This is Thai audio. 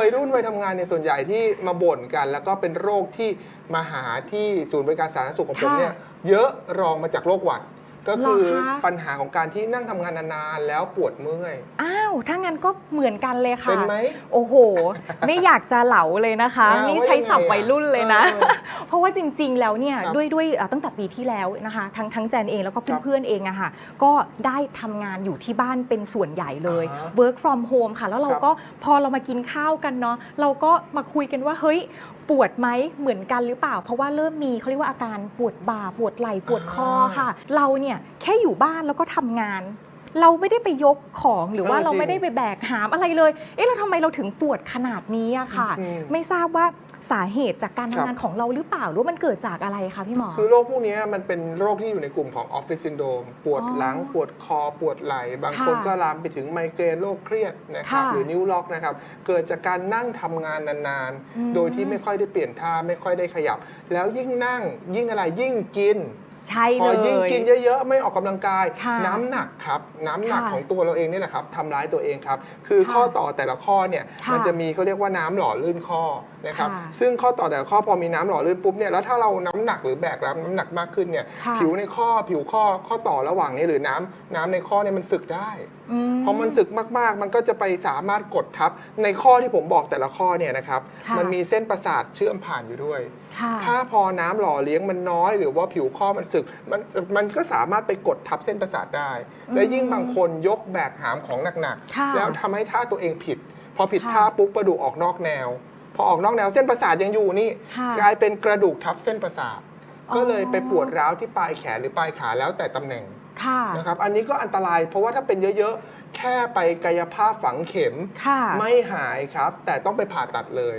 วัยทำงานเนี่ยส่วนใหญ่ที่มาบ่นกัน แล้วก็เป็นโรคที่มาหาที่ศูนย์บริการสาธารณสุขของผมค่ะเนี่ยเยอะรองมาจากโรคหวัด ก็คือเหรอคะ ปัญหาของการที่นั่งทำงานนานๆแล้วปวดเมื่อย อ้าวถ้างั้นก็เหมือนกันเลยค่ะ เป็นไหมโอ้โห ไม่อยากจะเหลาเลยนะคะอ่านี่ว่าใช้ยังไงศัพท์วัยรุ่นเลยนะเออ เพราะว่าจริงๆ แล้วเนี่ยครับด้วยด้วยอ่าตั้งแต่ปีที่แล้วนะคะทั้งทั้งแจนเองแล้วก็ครับเพื่อนๆเองอะค่ะก็ได้ทำงานอยู่ที่บ้านเป็นส่วนใหญ่เลย อ่าฮะ work from home ค่ะ แล้วเราครับก็พอเรามากินข้าวกันเนาะเราก็มาคุยกันว่าเฮ้ยปวดไหมเหมือนกันหรือเปล่า เพราะว่าเริ่มมีเขาเรียกว่าอาการปวดบ่าปวดไหล่ปวดคอค่ะ เราเนี่ยแค่อยู่บ้านแล้วก็ทำงาน เราไม่ได้ไปยกของหรือว่าเออเราจริงไม่ได้ไปแบกหามอะไรเลย เอ๊ะแล้วทำไมเราถึงปวดขนาดนี้อะค่ะ อืมไม่ทราบว่าสาเหตุจากการครัทำบ งานของเราหรือเปล่าหรือว่ามันเกิดจากอะไรคะพี่หมอ คือโรคพวกนี้มันเป็นโรคที่อยู่ในกลุ่มของออฟฟิศซินโดมปวดอ๋อหลังปวดคอ ปวดไหล่ บางค่ะคนก็ลามไปถึงไมเกรนโรคเครียดนะครับ ค่ะหรือนิ้วล็อกนะครับ เกิดจากการนั่งทำงานนานอืม ๆ โดยที่ไม่ค่อยได้เปลี่ยนท่า ไม่ค่อยได้ขยับ แล้วยิ่งนั่งยิ่งอะไรยิ่งกิน ใช่พเลอย ยิ่งกินเยอะๆ ไม่ออกกำลังกาย ค่ะน้ำหนักครับ น้ำหนักค่ะของตัวเราเองนี่แหละครับทำร้ายตัวเองครับ คือค่ะข้อต่อแต่ละข้อเนี่ยค่ะมันจะมีเขาเรียกว่าน้ำหล่อลื่นข้อนะครับ ค่ะซึ่งข้อต่อแต่ละข้อพอมีน้ำหล่อลื่นปุ๊บเนี่ยแล้วถ้าเราน้ำหนักหรือแบกรับน้ำหนักมากขึ้นเนี่ยค่ะ ผิวในข้อผิวข้อข้อต่อระหว่างนี้หรือน้ำน้ำในข้อเนี่ยมันสึกได้ อื พอมันสึกมากๆ มันก็จะไปสามารถกดทับในข้อที่ผมบอกแต่ละข้อเนี่ยนะครับค่ะ มันมีเส้นประสาทเชื่อมผ่านอยู่ด้วย ค่ะ ถ้าพอน้ำหล่อเลี้ยงมันน้อยหรือว่าผิวข้อมันสึกมันมันก็สามารถไปกดทับเส้นประสาทได้อืมและยิ่งบางคนยกแบกหามของหนักค่ะๆแล้วทำให้ท่าตัวเองผิด พอผิดค่ะท่าปุ๊บกระดูกออกนอกแนว พอออกนอกแนวเส้นประสาทยังอยู่นี่ค่ะกลายเป็นกระดูกทับเส้นประสาทอ๋อก็เลยไปปวดร้าวที่ปลายแขนหรือปลายขาแล้วแต่ตำแหน่งค่ะนะครับอันนี้ก็อันตรายเพราะว่าถ้าเป็นเยอะๆ แค่ไปกายภาพฝังเข็มค่ะไม่หายครับ แต่ต้องไปผ่าตัดเลย